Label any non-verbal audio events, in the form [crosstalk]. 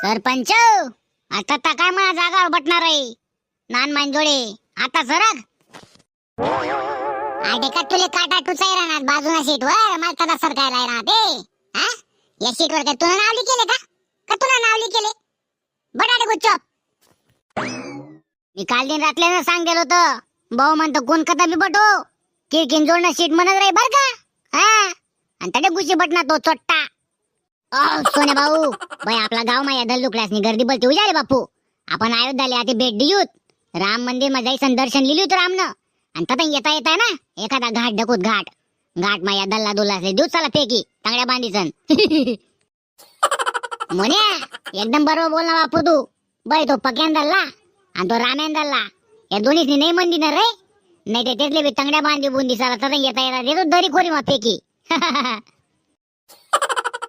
सरपंच आता ता काय मला जागा बटणार आहे? नान मांजोळे आता सरग आडे का तुले काटा टुचाय राहणार बाजूला सीट वर मला तदा सरकायला राहते हा? या सीट वर काय तुला नावली केले का? का तुला नावली केले? बटाटे गुच्चप मी काल दिन रातल्यानं सांगेल होतं भाऊ म्हणतो कोण कथा मी बटो. किडकिन जोडणं सीट म्हणत रे बर का? हा? आणि तडे गुची बटना तो चोट्टा. सोने भाऊ बाई आपला गाव माया दल्लू क्लासनी गर्दी बलती उजाले बापू. आपण अयोध्याला आधी भेट देऊत राम मंदिरमध्ये संदर्शन लिहिली होतं रामनं. आणि तथा येता येता ना एखादा घाट ढकूत घाट. घाट माया दल्ला दुल्ला असले देऊ चला पेकी तांगड्या बांधीसन. [laughs] म्हणे एकदम बरोबर बोल ना बापू तू. बाई तो पक्यान दल्ला आणि तो राम्यान दल्ला. या दोन्हीच नाही मंदी ना रे. नाही ते तेथले बी तांगड्या बांधी बुंदी चला तथा येता येता देतो दरी खोरी मा पेकी [laughs]